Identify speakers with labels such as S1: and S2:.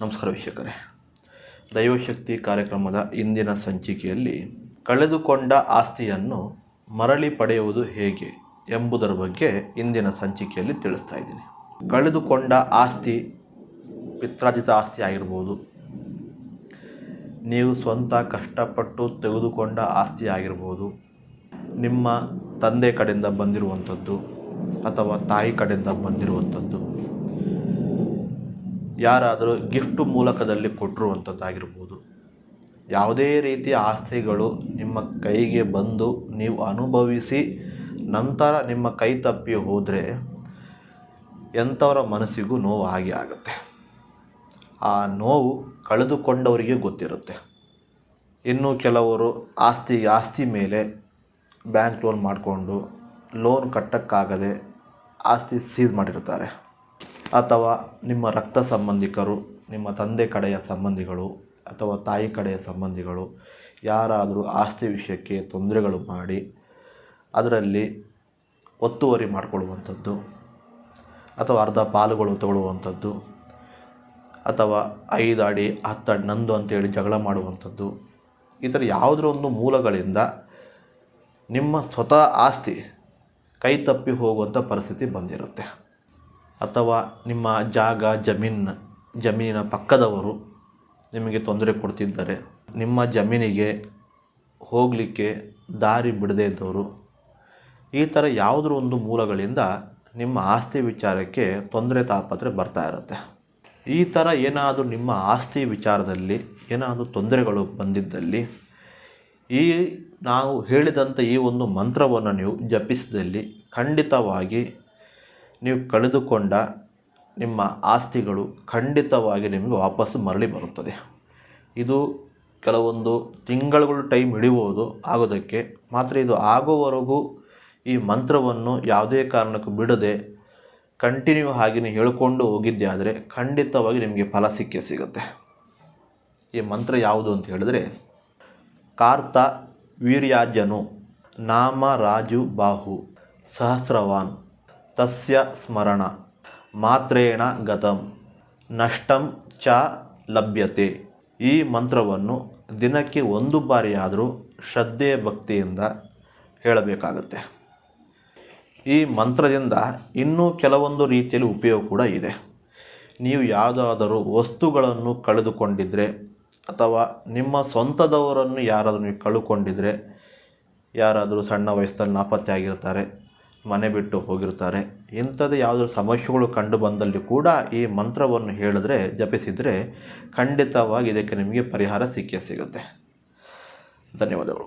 S1: ನಮಸ್ಕಾರ ವೀಕ್ಷಕರೇ. ದೈವಶಕ್ತಿ ಕಾರ್ಯಕ್ರಮದ ಇಂದಿನ ಸಂಚಿಕೆಯಲ್ಲಿ ಕಳೆದುಕೊಂಡ ಆಸ್ತಿಯನ್ನು ಮರಳಿ ಪಡೆಯುವುದು ಹೇಗೆ ಎಂಬುದರ ಬಗ್ಗೆ ಇಂದಿನ ಸಂಚಿಕೆಯಲ್ಲಿ ತಿಳಿಸ್ತಾ ಇದ್ದೀನಿ. ಕಳೆದುಕೊಂಡ ಆಸ್ತಿ ಪಿತ್ರಾರ್ಜಿತ ಆಸ್ತಿ ಆಗಿರ್ಬೋದು, ನೀವು ಸ್ವಂತ ಕಷ್ಟಪಟ್ಟು ತೆಗೆದುಕೊಂಡ ಆಸ್ತಿ ಆಗಿರ್ಬೋದು, ನಿಮ್ಮ ತಂದೆ ಕಡೆಯಿಂದ ಬಂದಿರುವಂಥದ್ದು ಅಥವಾ ತಾಯಿ ಕಡೆಯಿಂದ ಬಂದಿರುವಂಥದ್ದು ಯಾರಾದರೂ ಗಿಫ್ಟ್ ಮೂಲಕದಲ್ಲಿ ಕೊಟ್ಟಿರುವಂಥದ್ದಾಗಿರ್ಬೋದು. ಯಾವುದೇ ರೀತಿಯ ಆಸ್ತಿಗಳು ನಿಮ್ಮ ಕೈಗೆ ಬಂದು ನೀವು ಅನುಭವಿಸಿ ನಂತರ ನಿಮ್ಮ ಕೈ ತಪ್ಪಿ ಹೋದರೆ ಎಂಥವರ ಮನಸ್ಸಿಗೂ ನೋವು ಆಗಿ ಆಗುತ್ತೆ. ಆ ನೋವು ಕಳೆದುಕೊಂಡವರಿಗೆ ಗೊತ್ತಿರುತ್ತೆ. ಇನ್ನು ಕೆಲವರು ಆಸ್ತಿ ಆಸ್ತಿ ಮೇಲೆ ಬ್ಯಾಂಕ್ ಲೋನ್ ಮಾಡಿಕೊಂಡು ಲೋನ್ ಕಟ್ಟಕ್ಕಾಗದೆ ಆಸ್ತಿ ಸೀಸ್ ಮಾಡಿರ್ತಾರೆ. ಅಥವಾ ನಿಮ್ಮ ರಕ್ತ ಸಂಬಂಧಿಕರು, ನಿಮ್ಮ ತಂದೆ ಕಡೆಯ ಸಂಬಂಧಿಗಳು ಅಥವಾ ತಾಯಿ ಕಡೆಯ ಸಂಬಂಧಿಗಳು ಯಾರಾದರೂ ಆಸ್ತಿ ವಿಷಯಕ್ಕೆ ತೊಂದರೆಗಳು ಮಾಡಿ ಅದರಲ್ಲಿ ಒತ್ತುವರಿ ಮಾಡಿಕೊಳ್ಳುವಂಥದ್ದು ಅಥವಾ ಅರ್ಧ ಪಾಲುಗಳು ತಗೊಳ್ಳುವಂಥದ್ದು ಅಥವಾ ಐದು ಅಡಿ, ಹತ್ತು ಅಡಿ, ನಂದು ಅಂತೇಳಿ ಜಗಳ ಮಾಡುವಂಥದ್ದು, ಈ ಥರ ಯಾವುದರ ಒಂದು ಮೂಲಗಳಿಂದ ನಿಮ್ಮ ಸ್ವತಃ ಆಸ್ತಿ ಕೈ ತಪ್ಪಿ ಹೋಗುವಂಥ ಪರಿಸ್ಥಿತಿ ಬಂದಿರುತ್ತೆ. ಅಥವಾ ನಿಮ್ಮ ಜಾಗ, ಜಮೀನ್, ಜಮೀನಿನ ಪಕ್ಕದವರು ನಿಮಗೆ ತೊಂದರೆ ಕೊಡ್ತಿದ್ದಾರೆ. ನಿಮ್ಮ ಜಮೀನಿಗೆ ಹೋಗಲಿಕ್ಕೆ ದಾರಿ ಬಿಡದೇ ಇದ್ದವರು, ಈ ಥರ ಯಾವುದ್ರ ಒಂದು ಮೂಲಗಳಿಂದ ನಿಮ್ಮ ಆಸ್ತಿ ವಿಚಾರಕ್ಕೆ ತೊಂದರೆ ತಾಪತ್ರೆ ಬರ್ತಾ ಇರುತ್ತೆ. ಈ ಥರ ಏನಾದರೂ ನಿಮ್ಮ ಆಸ್ತಿ ವಿಚಾರದಲ್ಲಿ ಏನಾದರೂ ತೊಂದರೆಗಳು ಬಂದಿದ್ದಲ್ಲಿ, ಈ ನಾವು ಹೇಳಿದಂಥ ಈ ಒಂದು ಮಂತ್ರವನ್ನು ನೀವು ಜಪಿಸಿದಲ್ಲಿ ಖಂಡಿತವಾಗಿ ನೀವು ಕಳೆದುಕೊಂಡ ನಿಮ್ಮ ಆಸ್ತಿಗಳು ಖಂಡಿತವಾಗಿ ನಿಮಗೆ ವಾಪಸ್ಸು ಮರಳಿ ಬರುತ್ತದೆ. ಇದು ಕೆಲವೊಂದು ತಿಂಗಳುಗಳು ಟೈಮ್ ಹಿಡಿಬೋದು ಆಗೋದಕ್ಕೆ. ಮಾತ್ರ ಇದು ಆಗೋವರೆಗೂ ಈ ಮಂತ್ರವನ್ನು ಯಾವುದೇ ಕಾರಣಕ್ಕೂ ಬಿಡದೆ ಕಂಟಿನ್ಯೂ ಹಾಗೆಯೇ ಹೇಳಿಕೊಂಡು ಹೋಗಿದ್ದೆ ಆದರೆ ಖಂಡಿತವಾಗಿ ನಿಮಗೆ ಫಲ ಸಿಕ್ಕೇ ಸಿಗುತ್ತೆ. ಈ ಮಂತ್ರ ಯಾವುದು ಅಂತ ಹೇಳಿದ್ರೆ, ಕಾರ್ತ ವೀರ್ಯಾಜನು ನಾಮ ರಾಜು ಬಾಹು, ಸಹಸ್ರವಾನ್ ತಸ್ಯ ಸ್ಮರಣ ಮಾತ್ರೇಣ ಗತಂ ನಷ್ಟಂ ಚ ಲಭ್ಯತೆ ಈ ಮಂತ್ರವನ್ನು ದಿನಕ್ಕೆ ಒಂದು ಬಾರಿಯಾದರೂ ಶ್ರದ್ಧೆ ಭಕ್ತಿಯಿಂದ ಹೇಳಬೇಕಾಗುತ್ತೆ. ಈ ಮಂತ್ರದಿಂದ ಇನ್ನೂ ಕೆಲವೊಂದು ರೀತಿಯಲ್ಲಿ ಉಪಯೋಗ ಕೂಡ ಇದೆ. ನೀವು ಯಾವುದಾದರೂ ವಸ್ತುಗಳನ್ನು ಕಳೆದುಕೊಂಡಿದ್ದರೆ ಅಥವಾ ನಿಮ್ಮ ಸ್ವಂತದವರನ್ನು ಯಾರಾದರೂ ನೀವು ಕಳ್ಕೊಂಡಿದ್ದರೆ ಯಾರಾದರೂ ಸಣ್ಣ ವಯಸ್ಸಲ್ಲಿ ನಾಪತ್ತೆ ಆಗಿರ್ತಾರೆ ಮನೆ ಬಿಟ್ಟು ಹೋಗಿರ್ತಾರೆ ಇಂಥದ್ದು ಯಾವುದಾದ್ರು ಸಮಸ್ಯೆಗಳು ಕಂಡು ಬಂದಲ್ಲಿ ಕೂಡ ಈ ಮಂತ್ರವನ್ನು ಹೇಳಿದ್ರೆ, ಜಪಿಸಿದರೆ ಖಂಡಿತವಾಗಿ ಇದಕ್ಕೆ ನಿಮಗೆ ಪರಿಹಾರ ಸಿಕ್ಕೇ ಸಿಗುತ್ತೆ. ಧನ್ಯವಾದಗಳು.